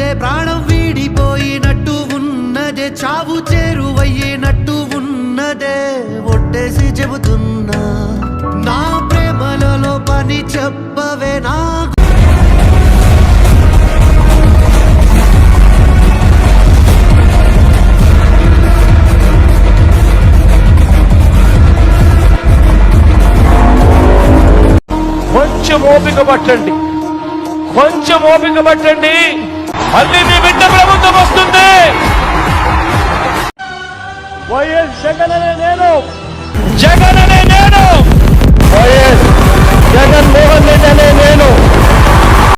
ప్రాణం వీడిపోయినట్టు ఉన్నదే చావు చేరువయ్యేనట్టు ఉన్నదే ఒట్టేసి చెబుతున్నా. నా ప్రేమలలో పని చెప్పవే నా కొంచెం ఓపిక పట్టండి. కొంచెం ఓపిక పట్టండి. మళ్ళీ మీ బిడ్డ ప్రభుత్వం వస్తుంది. వైఎస్ జగన్ అనే నేను. జగన్ అనే